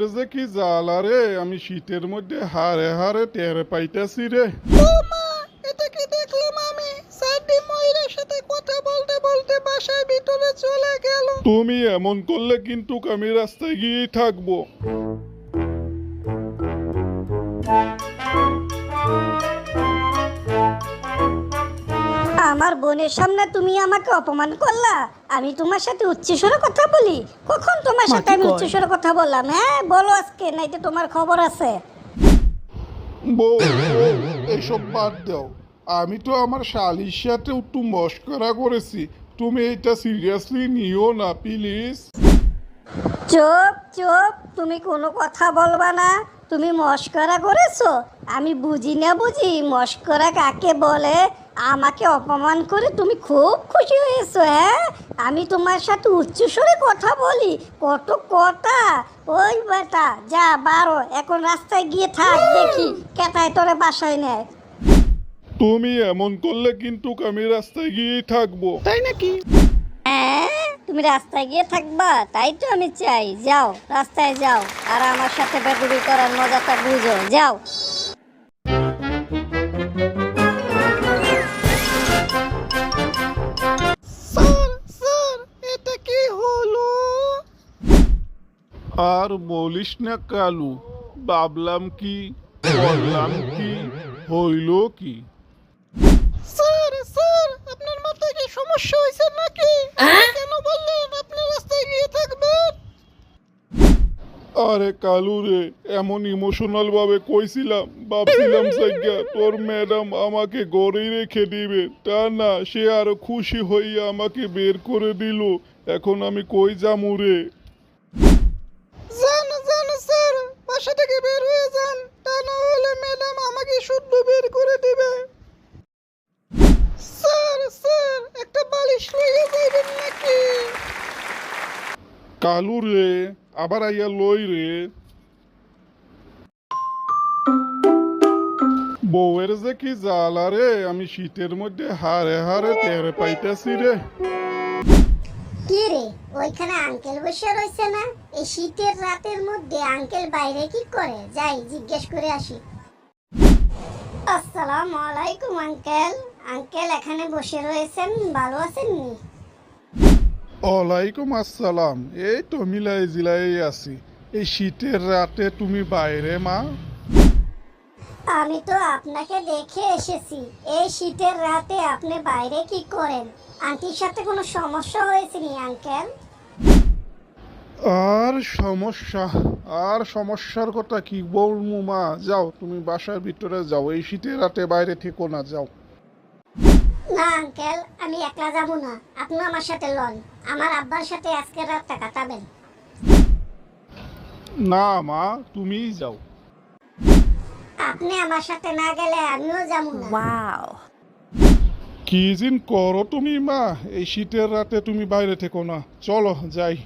বউয়ের যে কি জ্বালা রে? আমি শীতের মধ্যে হারে হারে টের পাইতেছি রে। এটা কি দেখলাম আমি? সার্ডি ময়ূরের সাথে কথা বলতে বলতে বাসায় ভিতরে চলে গেল। তুমি এমন করলে কিন্তু আমি রাস্তায় গিয়েই থাকব। আমার বোনের সামনে তুমি আমাকে অপমান করলা। আমি তোমার সাথে উচ্চস্বরে কথা বলি। কখন তোমার সাথে আমি উচ্চস্বরে কথা বললাম হ্যাঁ? বলো আজকে নাইতে তোমার খবর আছে। বউ এসব বাদ দাও। আমি তো আমার শালির সাথে একটু মস্করা করেছি। তুমি এটা সিরিয়াসলি নিও না প্লিজ চুপ চুপ। তুমি কোনো কথা বলবা না। তুমি মস্করা করেছ। আমি বুঝি না বুঝি মস্করা কাকে বলে? আমাকে অপমান করে তুমি খুব খুশি হয়েছো হ্যাঁ? আমি তোমার সাথে উচ্চস্বরে কথা বলি কত কথা। ওই বেটা যা বারো এখন রাস্তায় গিয়ে থাক দেখি কেটায় তোরে বাসায় নেয়। তুমি এমন করলে কিন্তু আমি রাস্তায় গিয়েই থাকব। তাই নাকি? হ্যাঁ তুমি রাস্তায় গিয়ে থাকবা তাই তো আমি চাই। যাও রাস্তায় যাও আর আমার সাথে বেগুড়ি করার মজাটা বুঝো যাও। আর বলিস না কালু ভাবলাম কি বললাম কি হইল কি? স্যার স্যার আপনার মাথায় কি সমস্যা হয়েছে নাকি? কেন বললেন আপনি রাস্তায় গিয়ে থাকবেন? আরে কালু রে এমন ইমোশনাল ভাবে কইছিলাম ভাবছিলাম সাজ্ঞা তোর ম্যাডাম আমাকে গড়েই রেখে দিবে। তা না সে আরও খুশি হইয়া আমাকে বের করে দিল। এখন আমি কই যামু রে? বাসা থেকে বের হয়ে যান, তা না হলে ম্যাডাম আমাকে শুদ্ধ বের করে দিবে। স্যার স্যার, একটা বালিশ লইয়ে যাইবেন নাকি? কালু রে, আবার আইয়া লই রে। বউয়ের যে কি জ্বালা রে, আমি শীতের মধ্যে হারে হারে টের পাইতেছি রে। কি রে? ওইখানে আঙ্কেল বসে রয়েছে না? এই শীতের রাতের মধ্যে আঙ্কেল বাইরে কি করে? যাই, জিজ্ঞেস করে আসি। আসসালামু আলাইকুম, আঙ্কেল। আঙ্কেল, এখানে বসে রয়েছেন? ভালো আছেন নি ওয়ালাইকুম আসসালাম। এই তো মিলাই জিলাই আছি। এই শীতের রাতে তুমি বাইরে, মা? আমি তো আপনাকে দেখে এসেছি। এই শীতের রাতে আপনি বাইরে কি করেন? আন্টির সাথে কোনো সমস্যা হয়েছে নি আঙ্কেল? আর সমস্যা আর সমস্যার কথা কি বলব মা? যাও তুমি বাসার ভিতরে যাও এই শীতের রাতে বাইরে থেকো না যাও। না আঙ্কেল আমি একলা যাব না। আপনি আমার সাথে লন। আমার আব্বার সাথে আজকের রাতটা কাটাবেন। না মা তুমিই যাও। আপনি আমার সাথে না গেলে আমিও যাব না। ওয়াও কি জিন করো তুমি মা? এই শীতের রাতে তুমি বাইরে থেকো না। চলো যাই।